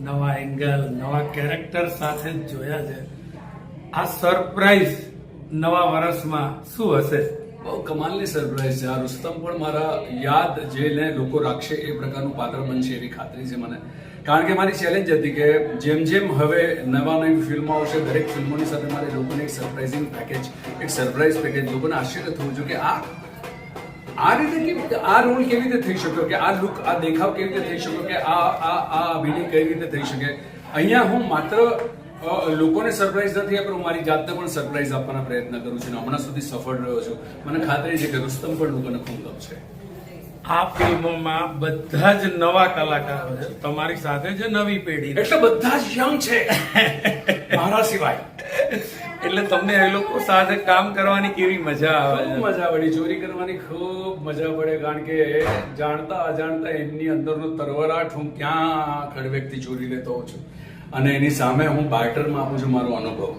નવા એંગલ નવા કેરેક્ટર સાથે જ જોયા છે. આ સરપ્રાઈઝ નવા વર્ષમાં શું હશે? બહુ કમાલની સરપ્રાઈઝ છે. આ રુસ્તમ પણ મારા યાદ જેને લોકો રાખશે એ પ્રકારનું પાત્ર બનશે એવી ખાતરી છે મને. કારણ કે મારી ચેલેન્જ હતી કે જેમ જેમ હવે નવા નવી ફિલ્મો આવશે, દરેક ફિલ્મોની સાથે મારે લોકોને એક સરપ્રાઇઝિંગ પેકેજ એક સરપ્રાઇઝ પેકેજ લોકોને આશ્ચર્ય થવું જોઈએ કે આ આ રીતે કેવી આ રોલ કેવી રીતે થઈ શક્યો કે આ લુક આ દેખાવ કેવી રીતે થઈ શક્યો કે આ આ આ અભિનય કઈ રીતે થઈ શકે? અહીંયા હું માત્ર લોકોને સરપ્રાઈઝ નથી આપણે હું મારી જાતને પણ સરપ્રાઈઝ આપવાના પ્રયત્ન કરું છું હમણાં સુધી સફળ રહ્યો છું. મને ખાતરી છે કે રુસ્તમ પણ લોકોને ખૂબ ગમશે આ ફિલ્મમાં બધા જ નવા કલાકારો છે. તમારી સાથે જે નવી પેઢી. એટલે બધા જ યંગ છે. મારા સિવાય. એટલે તમને એ લોકો સાથે કામ કરવાની કેવી મજા આવે ખૂબ મજા પડી. ચોરી કરવાની ખૂબ મજા પડે કારણ કે જાણતા અજાણતા એમની અંદરનો તરવરાટ હું ક્યાં ખડવેકથી ચોરી લેતો હોઉં છું. અને એની સામે હું બાર્ટરમાં આપું છું મારો અનુભવ.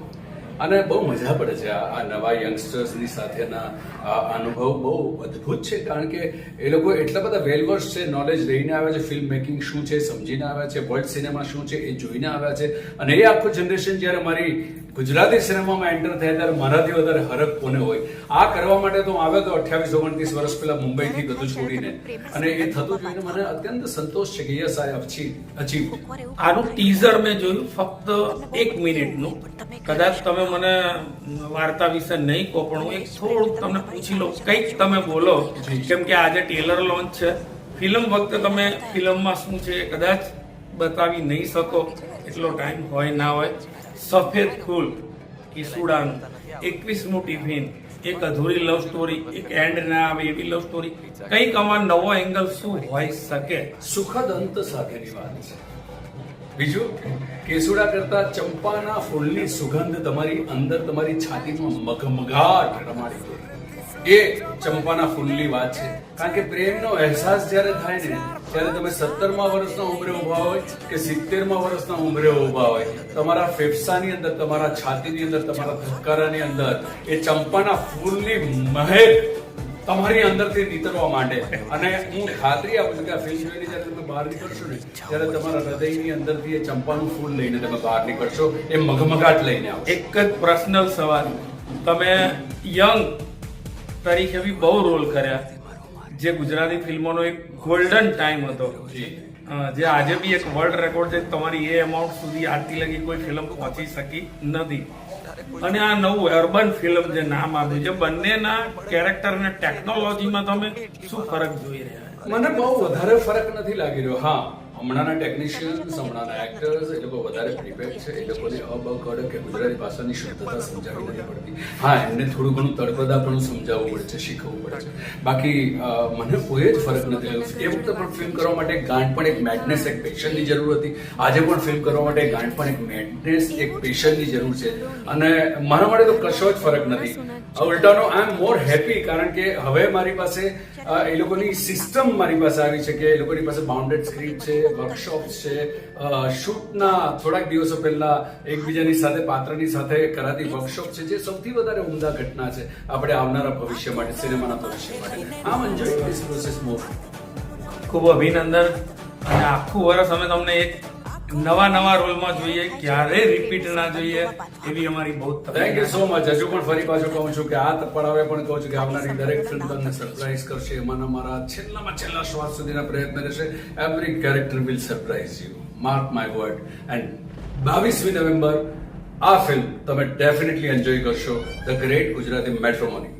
અને બહુ મજા પડે છે આ નવા યંગસ્ટર્સની સાથેના અનુભવ બહુ અદ્ભુત છે કારણ કે એ લોકો એટલા બધા વેલવર્સ છે નોલેજ લઈને આવ્યા છે ફિલ્મ મેકિંગ શું છે સમજીને આવ્યા છે વર્લ્ડ સિનેમા શું છે એ જોઈને આવ્યા છે. અને એ આખું જનરેશન જ્યારે મારી ગુજરાતી સિનેમામાં એન્ટર થયા ત્યારે મારાથી વધારે હરખ કોને હોય? આ કરવા માટે તો હું આવ્યો તો અઠ્યાવીસ ઓગણત્રીસ વર્ષ પહેલા મુંબઈથી બધું છોડીને. અને એ થતું જોઈને મને અત્યંત સંતોષ છે કે યસ આઈ અચીવ અચીવ આનું ટીઝર મેં જોયું ફક્ત એક મિનિટનું. કદાચ તમે મને વાર્તા વિશે નહીં કહો પણ હું એક થોડુંક તમને પૂછી લઉં. કંઈક તમે બોલો કેમ કે આજે ટેલર લોન્ચ છે. ફિલ્મ વખતે તમે ફિલ્મમાં શું છે કદાચ બતાવી નહીં શકો. એટલો ટાઈમ હોય ના હોય. સફેદ ફૂલ કિસુડાનું એકવીસમું ટિફિન એક અધૂરી લવ સ્ટોરી એક એન્ડ ના આવે એવી લવ સ્ટોરી. કંઈક આમાં નવો એંગલ શું હોઈ શકે? સુખદ અંત સાથેની વાત છે. બીજું, કેસુડા કરતા ચંપાના ફૂલની સુગંધ તમારી અંદર તમારી છાતીમાં મગમગાટ રમાડી દે. એ ચંપાના ફૂલની વાત છે. કારણ કે પ્રેમનો અહેસાસ જ્યારે થાય ને, ત્યારે તમે સત્તરમાં વર્ષના ઉંમરે ઊભા હોય કે સિત્તેરમાં વર્ષના ઉંમરે ઊભા હોય, તમારા ફેફસાની અંદર, તમારા છાતીની અંદર, તમારા ધબકારાની અંદર એ ચંપાના ફૂલની મહેક તમારી અંદરથી નીતરવા માટે. અને હું ખાતરી આપું છું કે આ ફિલ્મ જોઈને જ્યારે તમે બહાર નીકળશો ને ત્યારે તમારા હૃદયની અંદરથી એ ચંપાનું ફૂલ લઈને તમે બહાર નીકળશો એ મગમગાટ લઈને આવો એક જ પર્સનલ સવાલ. તમે યંગ તરીકે બી બહુ રોલ કર્યા. જે ગુજરાતી ફિલ્મોનો એક ગોલ્ડન ટાઈમ હતો. જે. આજે બી એક વર્લ્ડ રેકોર્ડ છે તમારી એ અમાઉન્ટ સુધી આજથી લગી કોઈ ફિલ્મ પહોંચી શકી નથી. અને આ નવું અર્બન ફિલ્મ જે નામ આપ્યું છે, બંનેના કેરેક્ટર અને ટેકનોલોજીમાં તમે શું ફરક જોઈ રહ્યા મને બહુ વધારે ફરક નથી લાગી રહ્યો, હા. હમણાંના ટેકનિશિયન્સ હમણાંના એક્ટર્સ એ લોકો વધારે પ્રિપેર છે. એ લોકોને અબકડ કે ગુજરાતી ભાષાની શુદ્ધતા સમજાવી નથી પડતી. હા, એમને થોડું ઘણું તળપદા પણ સમજાવવું પડે શીખવવું પડે બાકી મને કોઈ જ ફરક નથી આવ્યો. એ વખતે પણ ફિલ્મ કરવા માટે ગાંઠ પણ એક મેડનેસ એક પેશનની જરૂર હતી. આજે પણ ફિલ્મ કરવા માટે ગાંઠ પણ એક મેડનેસ એક પેશનની જરૂર છે. અને મારા માટે તો કશો જ ફરક નથી. ઉલટાનો આઈ એમ મોર હેપી કારણ કે હવે મારી પાસે એ લોકોની સિસ્ટમ મારી પાસે આવી છે કે એ લોકોની પાસે બાઉન્ડેડ સ્ક્રિપ્ટ છે વર્કશોપ છે. શૂટના થોડાક દિવસો પહેલા એકબીજાની સાથે, પાત્રની સાથે કરાતી વર્કશોપ છે, જે સૌથી વધારે ઉમદા ઘટના છે આપણે આવનારા ભવિષ્ય માટે, સિનેમાના ભવિષ્ય માટે. આમ એન્જોય પ્રોસેસ મોર ખૂબ અભિનંદન. અને આખું વર્ષ અમે તમને એક નવા નવા રોલમાં જોઈએ ક્યારેય રિપીટ ના જોઈએ એવી અમારી બહુ થેન્ક યુ સો મચ હજુ પણ ફરી પાછું કહું છું કે આ પડાવે પણ કહું છું કે આવનારી દરેક ફિલ્મ તમને સરપ્રાઈઝ કરશે. એમાંના મારા છેલ્લામાં છેલ્લા શ્વાસ સુધીના પ્રયત્ન રહેશે. Every character will surprise you mark my word and બાવીસમી નવેમ્બર આ ફિલ્મ તમે ડેફિનેટલી એન્જોય કરશો. The great Gujarati matrimony